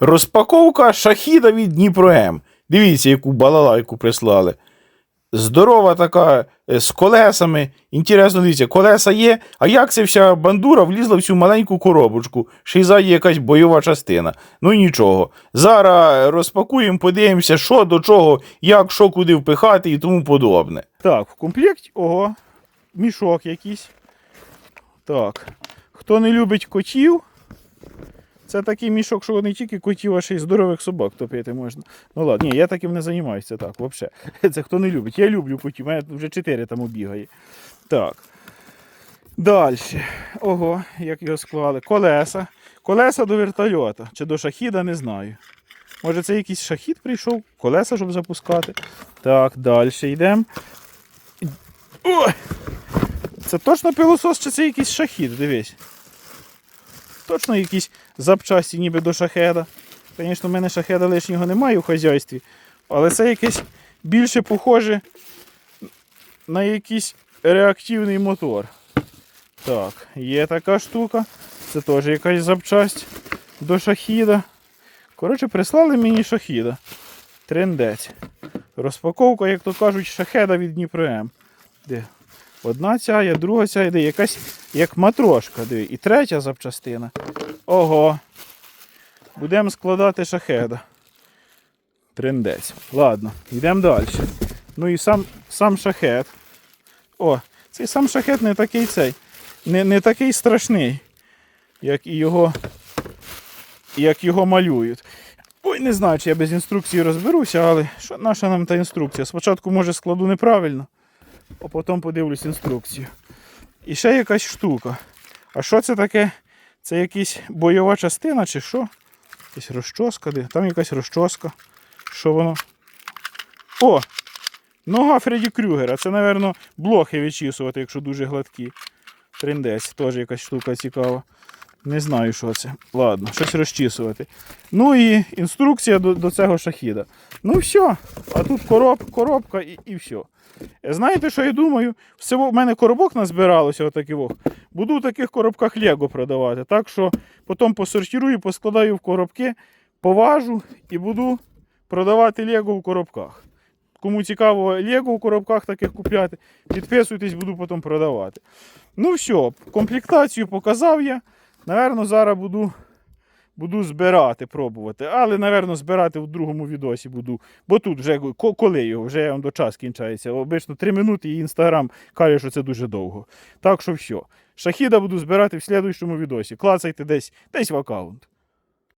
Розпаковка шахіда від Дніпро. Дивіться, яку балалайку прислали. Здорова така, е, з колесами. Інтересно, дивіться, колеса є, а як ця вся бандура влізла в цю маленьку коробочку, ще й ззаді якась бойова частина. Ну нічого. Зараз розпакуємо, подивимося, що до чого, як, що куди впихати і тому подобне. Так, в комплекті, ого, мішок якийсь. Так. Хто не любить котів, це такий мішок, що не тільки котів, а ще й здорових собак топити можна. Ну ладно, ні, я таким не займаюся так, взагалі. Це хто не любить. Я люблю котів, у мене вже чотири там бігає. Так. Далі. Ого, як його склали. Колеса. Колеса до вертольота. Чи до шахіда, не знаю. Може це якийсь шахід прийшов, колеса, щоб запускати. Так, далі йдемо. Ой! Це точно пилосос, чи це якийсь шахід, дивись. Точно якісь запчасті ніби до шахеда. Звісно, в мене шахеда лишнього немає у хазяйстві, але це якесь більше похоже на якийсь реактивний мотор. Так, є така штука. Це теж якась запчасть до шахіда. Коротше, прислали мені шахіда. Трендець. Розпаковка, як то кажуть, шахеда від Дніпро М. Де? Одна ця, є, друга ця йде, якась як матрошка. Диви. І третя запчастина. Ого. Будемо складати шахеда. Трендець. Ладно, йдемо далі. Ну і сам, сам шахет. О, цей сам шахет не такий цей. Не, не такий страшний, як і його, як його малюють. Ой, не знаю, чи я без інструкції розберуся, але що, наша нам та інструкція? Спочатку, може, складу неправильно, а потім подивлюсь інструкцію. І ще якась штука. А що це таке? Це якась бойова частина чи що? Якась розчоска, де? Там якась розчоска. Що воно? О! Нога Фредді Крюгера. Це, напевно, блохи відчісувати, якщо дуже гладкі. Трендець, теж якась штука цікава. Не знаю, що це. Ладно, щось розчісувати. Ну і інструкція до, до цього шахіда. Ну все. А тут короб, коробка і, і все. Знаєте, що я думаю? Всього в мене коробок назбиралося, отакий вох. Буду в таких коробках Лего продавати. Так що потім посортирую, поскладаю в коробки, поважу і буду продавати Лего в коробках. Кому цікаво Лего в коробках таких купляти, підписуйтесь, буду потім продавати. Ну все, комплектацію показав я. Наверно, зараз буду, буду збирати, пробувати. Але, наверно, збирати в другому відосі буду. Бо тут вже коли його, вже до час кінчається. Обично 3 минути і інстаграм каже, що це дуже довго. Так що все. Шахіда буду збирати в слідуючому відосі. Клацайте десь, десь в аккаунт.